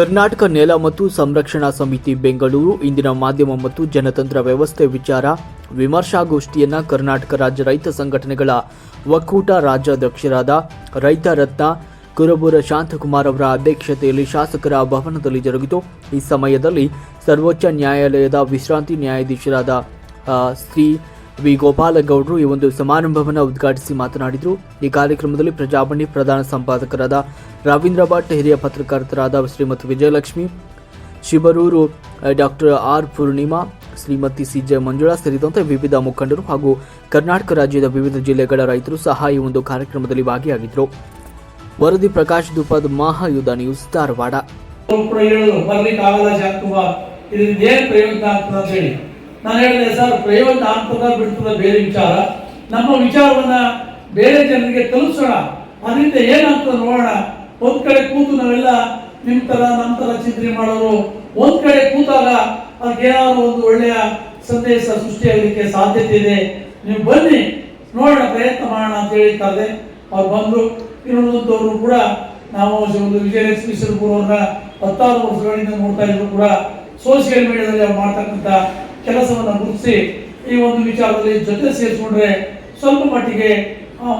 ಕರ್ನಾಟಕ ನೆಲ ಮತ್ತು ಸಂರಕ್ಷಣಾ ಸಮಿತಿ ಬೆಂಗಳೂರು, ಇಂದಿನ ಮಾಧ್ಯಮ ಮತ್ತು ಜನತಂತ್ರ ವ್ಯವಸ್ಥೆ ವಿಚಾರ, ವಿಮರ್ಶಾಗೋಷ್ಠಿಯನ್ನ ಕರ್ನಾಟಕ ರಾಜ್ಯ ರೈತ ಸಂಘಟನೆಗಳ ಒಕ್ಕೂಟ ರಾಜ್ಯಾಧ್ಯಕ್ಷರಾದ ರೈತ ರತ್ನ ಕುರಬೂರ ಶಾಂತಕುಮಾರ್ ಅವರ ಅಧ್ಯಕ್ಷತೆಯಲ್ಲಿ ಶಾಸಕರ ಭವನದಲ್ಲಿ ಜರುಗಿತು. ಈ ಸಮಯದಲ್ಲಿ ಸರ್ವೋಚ್ಚ ನ್ಯಾಯಾಲಯದ ವಿಶ್ರಾಂತಿ ನ್ಯಾಯಾಧೀಶರಾದ ಶ್ರೀ ವಿ ಗೋಪಾಲಗೌಡರು ಈ ಒಂದು ಸಮಾರಂಭವನ್ನು ಉದ್ಘಾಟಿಸಿ ಮಾತನಾಡಿದರು. ಈ ಕಾರ್ಯಕ್ರಮದಲ್ಲಿ ಪ್ರಜಾವಾಣಿ ಪ್ರಧಾನ ಸಂಪಾದಕರಾದ ರವೀಂದ್ರ ಭಟ್ ಹಿರಿಯ ಪತ್ರಕರ್ತರಾದ Shrimati Vijayalakshmi Shibaruru doctor R Purnima, Shrimati C J Manjula ಸೇರಿದಂತೆ ವಿವಿಧ ಮುಖಂಡರು ಹಾಗೂ ಕರ್ನಾಟಕ ರಾಜ್ಯದ ವಿವಿಧ ಜಿಲ್ಲೆಗಳ ರೈತರು ಸಹ ಈ ಒಂದು ಕಾರ್ಯಕ್ರಮದಲ್ಲಿ ಭಾಗಿಯಾಗಿದ್ದರು ವರದಿ ಪ್ರಕಾಶ್, ದುಪದ್ ಮಹಾಯುಧ ನ್ಯೂಸ್, ಧಾರವಾಡ. ಪ್ರಯೋಗ ಏನ್ ಪ್ರಯೋಜನ ಅಂತ ಹೇಳಿ. ನಾನು ಹೇಳಿದೆ, ಸರ್ ಪ್ರಯೋಜನ ಆಗ್ತದ ಬಿಡ್ತದ ಬೇರೆ ವಿಚಾರ. ನಮ್ಮ ವಿಚಾರವನ್ನ ಬೇರೆ ಜನರಿಗೆ ತಲುಪಿಸೋಣ. ಅದರಿಂದ ಏನಾಗ್ತದೆ ನೋಡೋಣ. ಒಂದ್ ಕಡೆ ಕೂತು ನಾವೆಲ್ಲ ನಿಮ್ ತರ ನಮ್ಮ ತರ ಚಿಂತನೆ ಮಾಡೋರು. ಒಂದ್ ಕಡೆ ಕೂತಾಗ ಅದಕ್ಕೆ ಏನಾದ್ರು ಒಂದು ಒಳ್ಳೆಯ ಸಂದೇಶ ಸೃಷ್ಟಿಯಾಗಲಿಕ್ಕೆ ಸಾಧ್ಯತೆ ಇದೆ. ನೀವು ಬನ್ನಿ, ನೋಡೋಣ, ಪ್ರಯತ್ನ ಮಾಡೋಣ ಅಂತ ಹೇಳಿ ಕರೆದೆ. ಅವ್ರು ಬಂದ್ರು. ಇನ್ನುಳಿದಂಥವ್ರು ಕೂಡ, ನಾವು ಒಂದು ವಿಜಯ ಶಿರಪುರ ಅವ್ರನ್ನ ಹತ್ತಾರು ವರ್ಷಗಳಿಂದ ನೋಡ್ತಾ ಇದ್ರು ಕೂಡ. ಸೋಷಿಯಲ್ ಮೀಡಿಯಾದಲ್ಲಿ ಅವ್ರು ಮಾಡ್ತಕ್ಕಂಥ ಕೆಲಸವನ್ನ ಮುಗಿಸಿ ಈ ಒಂದು ವಿಚಾರದಲ್ಲಿ ಜೊತೆ ಸೇರಿಸ್ಕೊಂಡ್ರೆ ಸ್ವಲ್ಪ ಮಟ್ಟಿಗೆ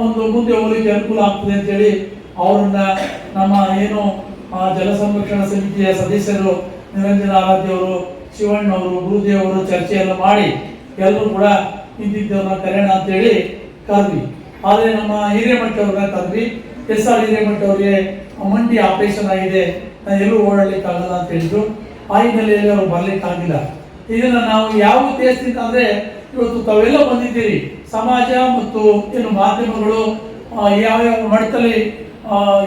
ಒಂದು ಮುಂದೆ ಹೋಗಲಿಕ್ಕೆ ಅನುಕೂಲ ಆಗ್ತದೆ ಅಂತೇಳಿ ಅವರನ್ನ ನಮ್ಮ ಏನು ಜಲ ಸಂರಕ್ಷಣಾ ಸಮಿತಿಯ ಸದಸ್ಯರು ನಿರಂಜನ ಆರಾಧ್ಯವರು ಶಿವಣ್ಣ ಅವರು, ಗುರುದೇವ್ ಅವರು ಚರ್ಚೆಯನ್ನು ಮಾಡಿ ಎಲ್ಲರೂ ಕೂಡ ಇಂತಿದ್ದವ್ರನ್ನ ಕರೆಯೋಣ ಅಂತೇಳಿ ಕರೆದ್ವಿ. ಆದರೆ ನಮ್ಮ ಹಿರೇಮಠ ಅವ್ರನ್ನ ಕರೆದ್ವಿ. ಎಸ್ ಆರ್ ಹಿರೇಮಠ ಅವರಿಗೆ ಮಂಡಿ ಆಪರೇಷನ್ ಆಗಿದೆ. ನಾನು ಎಲ್ಲೂ ಓಡಾಡ್ಲಿಕ್ಕೆ ಆಗಲ್ಲ ಅಂತ ಹೇಳಿದ್ರು. ಆ ಹಿನ್ನೆಲೆಯಲ್ಲಿ ಅವ್ರು ಬರ್ಲಿಕ್ಕೆ ಆಗಿಲ್ಲ ಇದನ್ನ ನಾವು ಯಾವ ಉದ್ದೇಶದಿಂದ ಅಂದ್ರೆ ಇವತ್ತು ತಾವೆಲ್ಲ ಬಂದಿದ್ದೀರಿ. ಸಮಾಜ ಮತ್ತು ಏನು ಮಾಧ್ಯಮಗಳು ಯಾವ್ಯಾವ ಮಟ್ಟದಲ್ಲಿ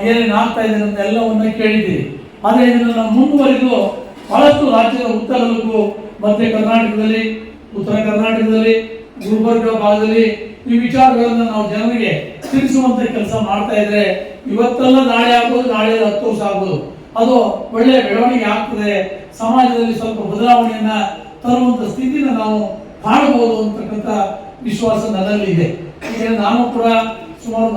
ಏನೇನು ಆಗ್ತಾ ಇದೆ ಅಂತ ಎಲ್ಲವನ್ನ ಕೇಳಿದ್ದೀರಿ. ಆದರೆ ಇದನ್ನು ನಾವು ಮುಂದುವರೆದು ಬಹಳಷ್ಟು ರಾಜ್ಯದ ಉತ್ತರದಲ್ಲೂ ಮಧ್ಯ ಕರ್ನಾಟಕದಲ್ಲಿ, ಉತ್ತರ ಕರ್ನಾಟಕದಲ್ಲಿ, ಗುಲ್ಬರ್ಗ ಭಾಗದಲ್ಲಿ ಈ ವಿಚಾರಗಳನ್ನು ನಾವು ಜನರಿಗೆ ತಿಳಿಸುವಂತ ಕೆಲಸ ಮಾಡ್ತಾ ಇದ್ರೆ ಇವತ್ತೆಲ್ಲ ನಾಳೆ ಆಗ್ಬೋದು ನಾಳೆ ಹತ್ತು ವರ್ಷ ಆಗ್ಬೋದು. ಅದು ಒಳ್ಳೆಯ ಬೆಳವಣಿಗೆ ಆಗ್ತದೆ. ಸಮಾಜದಲ್ಲಿ ಸ್ವಲ್ಪ ಬದಲಾವಣೆಯನ್ನ ತರುವಂತ ಸ್ಥಿತಿನ ನಾವು ಕಾಣಬಹುದು ಅಂತಕ್ಕಂಥ ವಿಶ್ವಾಸ ನನ್ನಲ್ಲಿ ಇದೆ. ನಾನು ಕೂಡ ಸುಮಾರು